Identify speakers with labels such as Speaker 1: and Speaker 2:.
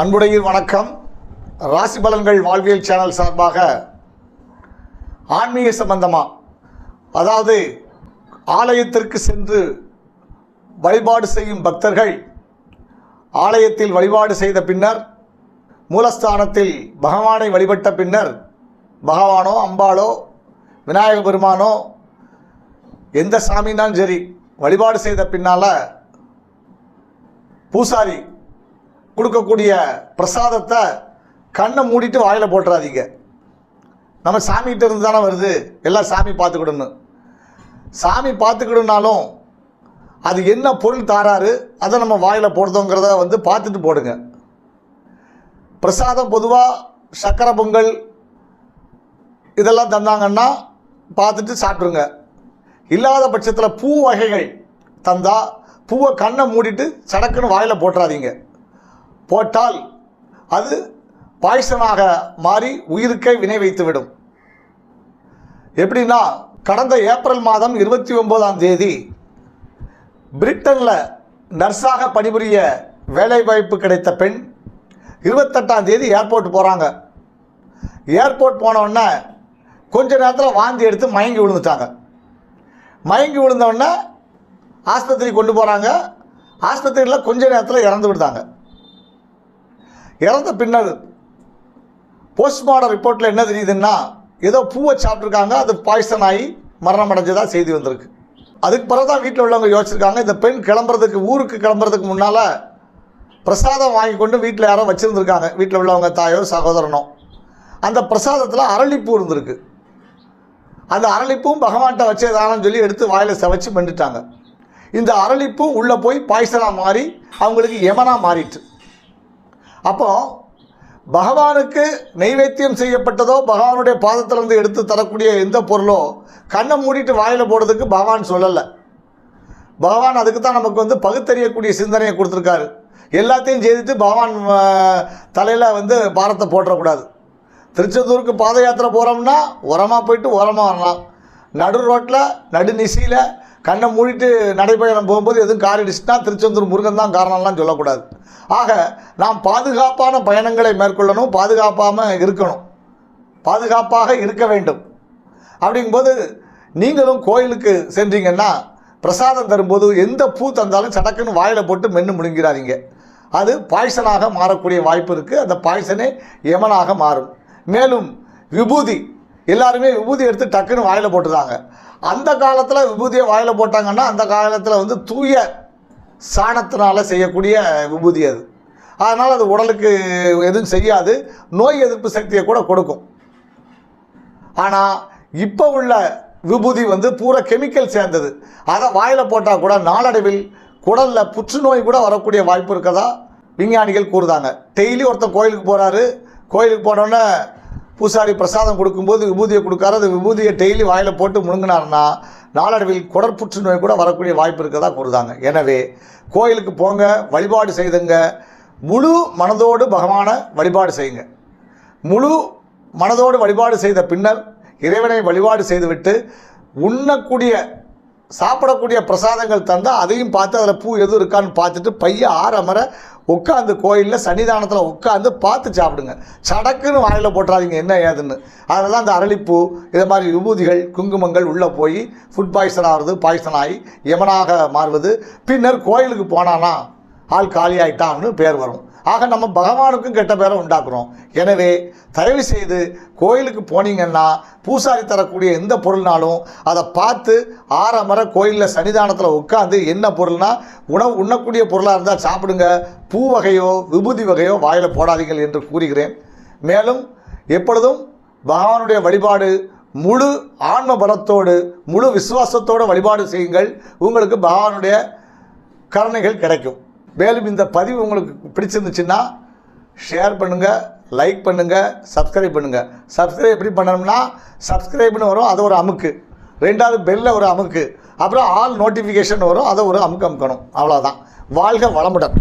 Speaker 1: அன்புடையீர் வணக்கம். ராசி பலன்கள் வாழ்வியல் சேனல் சார்பாக ஆன்மீக சம்பந்தமா அதாவது ஆலயத்திற்கு சென்று வழிபாடு செய்யும் பக்தர்கள் ஆலயத்தில் வழிபாடு செய்த பின்னர் மூலஸ்தானத்தில் பகவானை வழிபட்ட பின்னர் பகவானோ அம்பாளோ விநாயக பெருமானோ எந்த சாமினாலும் சரி வழிபாடு செய்த பின்னால் பூசாரி கொடுக்கக்கூடிய பிரசாதத்தை கண்ணை மூடிட்டு வாயில் போட்டுறாதீங்க. நம்ம சாமிகிட்ட இருந்து தானே வருது. எல்லாம் சாமி பார்த்துக்கிடணும் சாமி பார்த்துக்கிடனாலும் அது என்ன பொருள் தாராரு அதை நம்ம வாயில் போடுறோங்கிறத வந்து பார்த்துட்டு போடுங்க. பிரசாதம் பொதுவாக சக்கரை பொங்கல் இதெல்லாம் தந்தாங்கன்னா பார்த்துட்டு சாப்பிட்ருங்க இல்லாத பட்சத்தில் பூ வகைகள் தந்தால் பூவை கண்ணை மூடிட்டு சடக்குன்னு வாயில் போட்டுறாதீங்க. போட்டால் அது பாய்சனாக மாறி உயிருக்கே வினை வைத்துவிடும். எப்படின்னா கடந்த ஏப்ரல் மாதம் இருபத்தி ஒம்போதாம் தேதி பிரிட்டனில் நர்ஸாக பணிபுரிய வேலைவாய்ப்பு கிடைத்த பெண் இருபத்தெட்டாம் தேதி ஏர்போர்ட் போகிறாங்க ஏர்போர்ட் போனவுடனே கொஞ்ச நேரத்தில் வாந்தி எடுத்து மயங்கி விழுந்துட்டாங்க. மயங்கி விழுந்தவுடனே ஆஸ்பத்திரி கொண்டு போகிறாங்க ஆஸ்பத்திரியில் கொஞ்ச நேரத்தில் இறந்து விடுதாங்க இறந்த பின்னர் போஸ்ட்மார்டம் ரிப்போர்ட்டில் என்ன தெரியுதுன்னா ஏதோ பூவை சாப்பிட்ருக்காங்க அது பாய்சன் ஆகி மரணம் அடைஞ்சதாக செய்தி வந்திருக்கு. அதுக்கு பிறகு தான் வீட்டில் உள்ளவங்க யோசிச்சிருக்காங்க இந்த பெண் கிளம்புறதுக்கு ஊருக்கு கிளம்புறதுக்கு முன்னால் பிரசாதம் வாங்கி கொண்டு வீட்டில் யாரோ வச்சுருந்துருக்காங்க வீட்டில் உள்ளவங்க தாயோ சகோதரனோ. அந்த பிரசாதத்தில் அரளிப்பூ இருந்திருக்கு. அந்த அரளிப்பூவும் பகவான்கிட்ட வச்சதானு சொல்லி எடுத்து வாயில் செவச்சு மெண்டுட்டாங்க இந்த அரளிப்பூ உள்ளே போய் பாய்சனாக மாறி அவங்களுக்கு யமனாக மாறிட்டு. அப்போ பகவானுக்கு நைவேத்தியம் செய்யப்பட்டதோ பகவானுடைய பாதத்திலிருந்து எடுத்து தரக்கூடிய எந்த பொருளோ கண்ணை மூடிட்டு வாயில் போடுறதுக்கு பகவான் சொல்லலை. பகவான் அதுக்கு தான் நமக்கு வந்து பகுத்தறியக்கூடிய சிந்தனையை கொடுத்துருக்காரு. எல்லாத்தையும் செய்துட்டு பகவான் தலையில் வந்து பாரத்தை போட்டுறக்கூடாது. திருச்செந்தூருக்கு பாத யாத்திரை போகிறோம்னா உரமாக போயிட்டு உரமாக வரலாம். நடு ரோட்டில் நடு நிசியில் கண்ணை மூடிட்டு நடைபயணம் போகும்போது எதுவும் காரிடுச்சுன்னா திருச்செந்தூர் முருகன் தான் காரணம்லாம் சொல்லக்கூடாது. ஆக நாம் பாதுகாப்பான பயணங்களை மேற்கொள்ளணும் பாதுகாப்பாமல் இருக்கணும். பாதுகாப்பாக இருக்க வேண்டும். அப்படிங்கும்போது நீங்களும் கோயிலுக்கு சென்றீங்கன்னா பிரசாதம் தரும்போது எந்த பூ தந்தாலும் சடக்குன்னு வாயில் போட்டு மென்று முடிங்கிறாதீங்க அது பாய்சனாக மாறக்கூடிய வாய்ப்பு இருக்குது அந்த பாய்சனே யமனாக மாறும். மேலும் விபூதி எல்லாருமே விபூதி எடுத்து டக்குன்னு வாயில் போட்டுதாங்க. அந்த காலத்தில் விபூதியை வாயில் போட்டாங்கன்னா அந்த காலத்தில் வந்து தூய சாணத்தினால் செய்யக்கூடிய விபூதி அது. அதனால் அது உடலுக்கு எதுவும் செய்யாது. நோய் எதிர்ப்பு சக்தியை கூட கொடுக்கும். ஆனால் இப்போ உள்ள விபூதி வந்து பூரா கெமிக்கல் சேர்ந்தது. அதை வாயில் போட்டால் கூட நாளடைவில் குடலில் புற்றுநோய் கூட வரக்கூடிய வாய்ப்பு இருக்கதா? விஞ்ஞானிகள் கூறுதாங்க. டெய்லி ஒருத்தர் கோயிலுக்கு போகிறாரு கோயிலுக்கு போனோன்னே பூசாரி பிரசாதம் கொடுக்கும்போது விபூதியை கொடுக்காரு. அந்த விபூதியை டெய்லி வாயில் போட்டு முழுங்கினாருன்னா நாளடைவில் குடற்புற்று நோய் கூட வரக்கூடிய வாய்ப்பு இருக்கதா கூறுதாங்க. எனவே கோயிலுக்கு போங்க வழிபாடு செய்துங்க. முழு மனதோடு பகவானை வழிபாடு செய்யுங்க. முழு மனதோடு வழிபாடு செய்த பின்னர் இறைவனை வழிபாடு செய்துவிட்டு உண்ணக்கூடிய சாப்பிடக்கூடிய பிரசாதங்கள் தந்தால் அதையும் பார்த்து அதில் பூ எதுவும் இருக்கான்னு பார்த்துட்டு பைய ஆறமர உட்காந்து கோயிலில் சன்னிதானத்தில் உட்காந்து பார்த்து சாப்பிடுங்க. சடக்குன்னு வாயில் போட்டுறாதீங்க என்ன ஏதுன்னு. அதில் தான் அந்த அரளிப்பூ இதை மாதிரி விபூதிகள் குங்குமங்கள் உள்ளே போய் ஃபுட் பாய்சன் ஆகிறது பாய்சன் ஆகி யமனாக மாறுவது. பின்னர் கோயிலுக்கு போனானா ஆள் காலி ஆயிட்டான்னு பேர் வரும். ஆக நம்ம பகவானுக்கும் கெட்ட பேரை உண்டாக்குறோம். எனவே தயவு செய்து கோயிலுக்கு போனீங்கன்னா பூசாரி தரக்கூடிய எந்த பொருள்னாலும் அதை பார்த்து ஆறமர கோயிலில் சன்னிதானத்தில் உட்காந்து என்ன பொருள்னா உணவு உண்ணக்கூடிய பொருளாக இருந்தால் சாப்பிடுங்க. பூ வகையோ விபூதி வகையோ வாயில் போடாதீங்கள் என்று கூறுகிறேன். மேலும் எப்பொழுதும் பகவானுடைய வழிபாடு முழு ஆன்ம பலத்தோடு முழு விசுவாசத்தோடு வழிபாடு செய்யுங்கள். உங்களுக்கு பகவானுடைய கருணைகள் கிடைக்கும். மேலும் இந்த பதிவு உங்களுக்கு பிடிச்சிருந்துச்சுன்னா ஷேர் பண்ணுங்கள் லைக் பண்ணுங்கள் சப்ஸ்கிரைப் பண்ணுங்கள் சப்ஸ்கிரைப் எப்படி பண்ணணும்னா சப்ஸ்கிரைப்னு வரும் அது ஒரு அமுக்கு. ரெண்டாவது பெல்லில் ஒரு அமுக்கு. அப்புறம் ஆல் நோட்டிஃபிகேஷன் வரும் அதை ஒரு அமுக்கு அமுக்கணும். அவ்வளோதான் வாழ்க வளமுடன்.